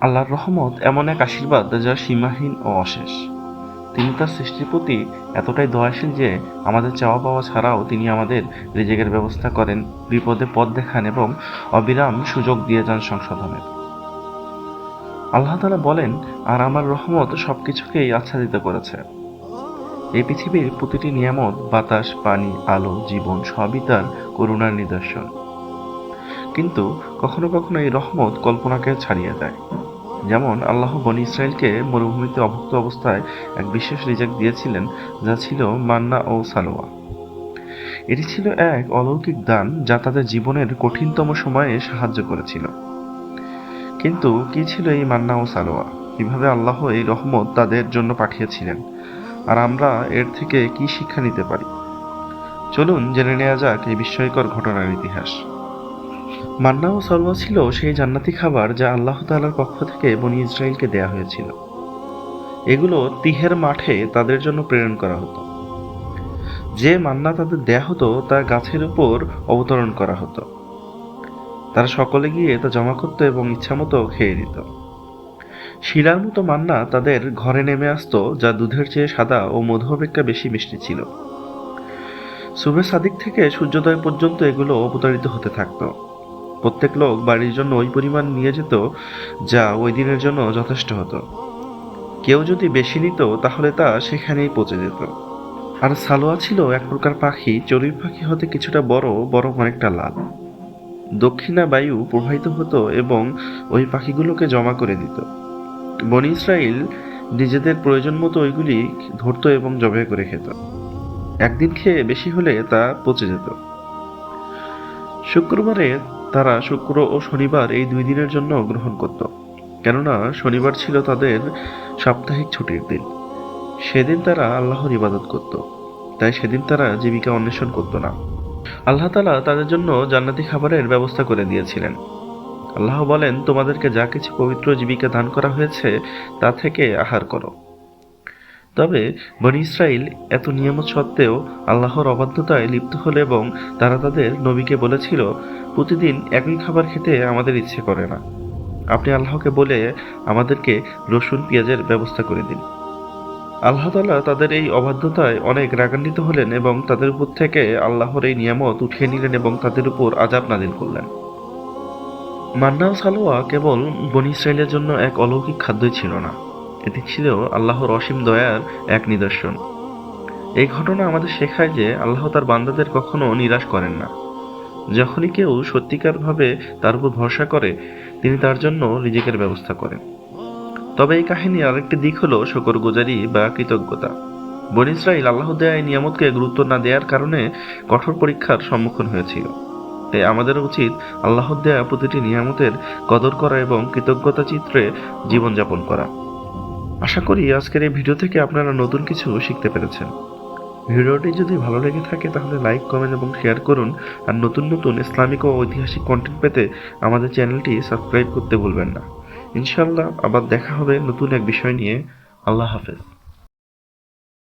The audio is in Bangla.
আল্লাহর রহমত এমন এক আশীর্বাদ যা সীমাহীন ও অশেষ। তিনি তার সৃষ্টির প্রতি এতটাই দয়াশীল যে আমাদের চাওয়া পাওয়া ছাড়াও তিনি আমাদের রিজেকের ব্যবস্থা করেন, বিপদে পথ দেখান এবং অবিরাম সুযোগ দিয়ে যান সংশোধনের। আল্লাহ তালা বলেন, আর আমার রহমত সবকিছুকেই আচ্ছাদিত করেছে। এই পৃথিবীর প্রতিটি নিয়ামত, বাতাস, পানি, আলো, জীবন সবই তার করুণার নিদর্শন। কিন্তু কখনো কখনো এই রহমত কল্পনাকে ছাড়িয়ে যায় যেমন আল্লাহ বনি ইসরায়েলকে মরুভূমিতে অভুক্ত অবস্থায় এক বিশেষ রিজেক্ট দিয়েছিলেন, যা ছিল মান্না ও সালোয়া। এটি ছিল এক অলৌকিক দান যা তাদের জীবনের কঠিনতম সময়ে সাহায্য করেছিল। কিন্তু কি ছিল এই মান্না ও সালোয়া? কীভাবে আল্লাহ এই রহমত তাদের জন্য পাঠিয়েছিলেন? আর আমরা এর থেকে কি শিক্ষা নিতে পারি? চলুন জেনে নেওয়া যাক এই বিস্ময়কর ঘটনার ইতিহাস। মান্না ও সলওয়া ছিল সেই জান্নাতি খাবার যা আল্লাহ তাআলার পক্ষ থেকে বনি ইসরায়েলকে দেয়া হয়েছিল। এগুলো তিহের মাঠে তাদের জন্য প্রেরণ করা হতো। যে মান্না তাদের দেয়া হতো তা গাছের উপর অবতরণ করা হতো। তারা সকলে গিয়ে তা জমা করতো এবং ইচ্ছামতো খেয়ে নিত। শিলার মতো মান্না তাদের ঘরে নেমে আসতো, যা দুধের চেয়ে সাদা ও মধু অপেক্ষা বেশি মিষ্টি ছিল। সুবে সাদিক থেকে সূর্যোদয় পর্যন্ত এগুলো অবতারিত হতে থাকতো। প্রত্যেক লোক বাড়ির জন্য ওই পরিমাণ নিয়ে যেত যা ওই দিনের জন্য যথেষ্ট হতো। কেউ যদি বেশি নিত, তাহলে তা সেখানেই পচে যেত। আর সালোয়া ছিল এক প্রকার পাখি, চড়ুই পাখি হতে কিছুটা বড়, বরং অনেকটা লাল। দক্ষিণা বায়ু প্রবাহিত হতো এবং ওই পাখিগুলোকে জমা করে দিত। বনি ইসরায়েল নিজেদের প্রয়োজন মতো ওইগুলি ধরতো এবং জবে করে খেত। একদিন খেয়ে বেশি হলে তা পচে যেত। শুক্রবারে তারা শুক্র ও শনিবার এই দুই দিনের জন্য গ্রহণ করত। কেননা শনিবার ছিল তাদের সাপ্তাহিক ছুটির দিন। সেদিন তারা আল্লাহর ইবাদত করত। তাই সেদিন তারা জীবিকা অন্বেষণ করত না। আল্লাহ তালা তাদের জন্য জান্নাতি খাবারের ব্যবস্থা করে দিয়েছিলেন। আল্লাহ বলেন, তোমাদেরকে যা কিছু পবিত্র জীবিকা দান করা হয়েছে, তা থেকে আহার করো। তবে বনি ইসরায়েল এত নিয়ামত সত্ত্বেও আল্লাহর অবাধ্যতায় লিপ্ত হল এবং তারা তাদের নবীকে বলেছিল, প্রতিদিন একই খাবার খেতে আমাদের ইচ্ছে করে না। আপনি আল্লাহকে বলে আমাদেরকে রসুন, পেঁয়াজের ব্যবস্থা করে দিন। আল্লাহ তালা তাদের এই অবাধ্যতায় অনেক রাগান্বিত হলেন এবং তাদের উপর থেকে আল্লাহর এই নিয়ামত উঠিয়ে নিলেন এবং তাদের উপর আজাব নাজিল করলেন। মান্না সালোয়া কেবল বনি ইসরায়েলের জন্য এক অলৌকিক খাদ্যই ছিল না। এটি ছিল আল্লাহর অসীম দয়ার এক নিদর্শন। এই ঘটনা আমাদের শেখায় যে আল্লাহ তার বান্দাদের কখনো নিরাশ করেন না। যখনই কেউ সত্যিকারভাবে তার উপর ভরসা করে, তিনি তার জন্য রিজিকের ব্যবস্থা করেন। তবে এই কাহিনীর আরেকটি দিক হলো শকর গুজারি বা কৃতজ্ঞতা। বন ইসরাইল আল্লাহ দেয়া এই নিয়ামতকে গুরুত্ব না দেওয়ার কারণে কঠোর পরীক্ষার সম্মুখীন হয়েছিল। তাই আমাদের উচিত আল্লাহ দেয়া প্রতিটি নিয়ামতের কদর করা এবং কৃতজ্ঞতা চিত্রে জীবনযাপন করা। আশা করি আজকের এই ভিডিও থেকে আপনারা নতুন কিছু শিখতে পেরেছেন। ভিডিওটি যদি ভালো লেগে থাকে তাহলে লাইক, কমেন্ট এবং শেয়ার করুন আর নতুন নতুন ইসলামিক ও ঐতিহাসিক কন্টেন্ট পেতে আমাদের চ্যানেলটি সাবস্ক্রাইব করতে ভুলবেন না। ইনশাল্লাহ আবার দেখা হবে নতুন এক বিষয় নিয়ে। আল্লাহ হাফেজ।